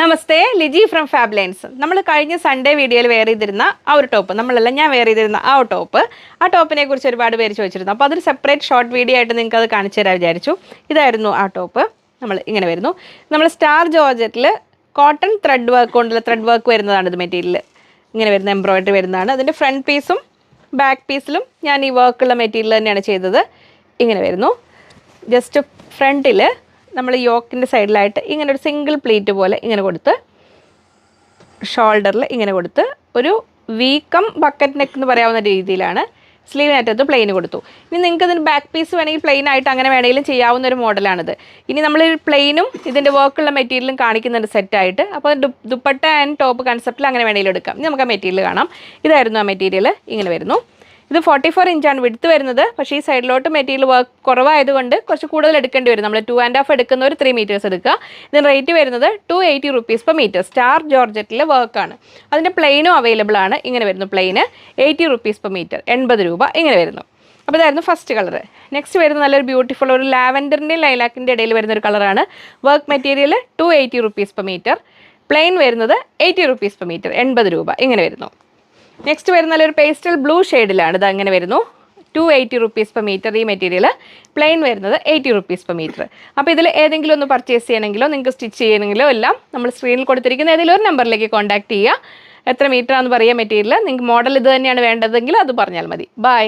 Namaste Liji from Fab Lines നമ്മൾ കഴിഞ്ഞ Sunday വീഡിയോയിൽ വെയർ ചെയ്തിരുന്ന ആ ഒരു ടോപ്പ് നമ്മളല്ല ഞാൻ വെയർ ചെയ്തിരുന്ന ആ ടോപ്പ്. ആ ടോപ്പിനെ കുറിച്ച് ഒരുപാട് പേര് ചോദിച്ചിരുന്നു. അപ്പോൾ അതൊരു സെപ്പറേറ്റ് ഷോർട്ട് വീഡിയോ ആയിട്ട് നിങ്ങൾക്ക് അത് കാണിച്ചു തരാൻ വിചാരിച്ചു. ഇതായിരുന്നു ആ ടോപ്പ്. നമ്മൾ ഇങ്ങനെ വരുന്നു. നമ്മൾ സ്റ്റാർ ജോർജറ്റിൽ കോട്ടൺ ത്രെഡ് വർക്ക് കൊണ്ടുള്ള ത്രെഡ് വർക്ക് വരുന്നതാണ് ഇത് മെറ്റീരിയൽ ഇങ്ങനെ വരുന്ന എംബ്രോയിഡറി വരുന്നതാണ്. അതിന്റെ ഫ്രണ്ട് പീസും ബാക്ക് പീസിലും ഞാൻ ഈ വർക്കുള്ള മെറ്റീരിയൽ തന്നെയാണ് ചെയ്തത്. ഇങ്ങനെ വരുന്നു. ജസ്റ്റ് ഫ്രണ്ടിൽ നമ്മൾ യോക്കിന്റെ സൈഡിലായിട്ട് ഇങ്ങനെ ഒരു സിംഗിൾ പ്ലേറ്റ് പോലെ ഇങ്ങനെ കൊടുത്ത് ഷോൾഡറിൽ ഇങ്ങനെ കൊടുത്ത് ഒരു വീക്കം ബക്കറ്റ് നെക്ക് എന്ന് പറയാവുന്ന രീതിയിലാണ് സ്ലീവിനറ്റത്ത് പ്ലെയിൻ കൊടുത്തു. ഇനി നിങ്ങൾക്ക് ഇതിന് ബാക്ക് പീസ് വേണമെങ്കിൽ പ്ലെയിൻ ആയിട്ട് അങ്ങനെ വേണമെങ്കിലും ചെയ്യാവുന്ന ഒരു മോഡലാണിത് ഇനി നമ്മൾ പ്ലെയിനും ഇതിന്റെ വർക്കുള്ള മെറ്റീരിയലും കാണിക്കുന്നുണ്ട് സെറ്റായിട്ട് അപ്പോൾ ദുപ്പട്ട ആൻഡ് ടോപ്പ് കൺസെപ്റ്റിൽ അങ്ങനെ വേണമെങ്കിലും എടുക്കാം. ഇനി നമുക്ക് ആ മെറ്റീരിയൽ കാണാം. ഇതായിരുന്നു ആ മെറ്റീരിയൽ ഇങ്ങനെ വരുന്നു. ഇത് ഫോർട്ടി ഫോർ ഇഞ്ചാണ് വിടുത്ത് വരുന്നത്. പക്ഷേ ഈ സൈഡിലോട്ട് മെറ്റീരിയൽ വർക്ക് കുറവായതുകൊണ്ട് കുറച്ച് കൂടുതൽ എടുക്കേണ്ടി വരും. നമ്മൾ ടു ആൻഡ് ഹാഫ് എടുക്കുന്ന ഒരു ത്രീ മീറ്റേഴ്സ് എടുക്കുക. ഇതിന് റേറ്റ് വരുന്നത് two eighty rupees per metre star ജോർജറ്റിലെ വർക്കാണ് അതിന്റെ പ്ലെയിനും അവൈലബിൾ ആണ്. ഇങ്ങനെ വരുന്നു പ്ലെയിന് എയ്റ്റി റുപ്പീസ് പെർ മീറ്റർ എൺപത് രൂപ ഇങ്ങനെ വരുന്നു. അപ്പോൾ ഇതായിരുന്നു ഫസ്റ്റ് കളർ നെക്സ്റ്റ് വരുന്ന നല്ലൊരു ബ്യൂട്ടിഫുൾ ഒരു ലാവൻഡറിന്റെയും ലൈലാക്കിന്റെ ഇടയിൽ വരുന്ന ഒരു കളറാണ് work material two eighty rupees per metre plain വരുന്നത് എയ്റ്റി റുപ്പീസ് പെർ മീറ്റർ എൺപത് രൂപ ഇങ്ങനെ വരുന്നു. നെക്സ്റ്റ് വരുന്ന ഒരു പേസ്റ്റൽ ബ്ലൂ ഷെയ്ഡിലാണ് ഇത് അങ്ങനെ വരുന്നു. Two eighty rupees per metre ഈ മെറ്റീരിയൽ പ്ലെയിൻ വരുന്നത് എയ്റ്റി റുപ്പീസ് പെർ മീറ്റർ അപ്പോൾ ഇതിൽ ഏതെങ്കിലും ഒന്ന് പർച്ചേസ് ചെയ്യണമെങ്കിലോ നിങ്ങൾക്ക് സ്റ്റിച്ച് ചെയ്യണമെങ്കിലോ എല്ലാം നമ്മൾ സ്ക്രീനിൽ കൊടുത്തിരിക്കുന്ന ഏതെങ്കിലും ഒരു നമ്പറിലേക്ക് കോൺടാക്ട് ചെയ്യുക. എത്ര മീറ്റർ ആണെന്ന് പറയുക മെറ്റീരിയൽ നിങ്ങൾക്ക് മോഡൽ ഇത് തന്നെയാണ് വേണ്ടതെങ്കിൽ അത് പറഞ്ഞാൽ മതി. ബൈ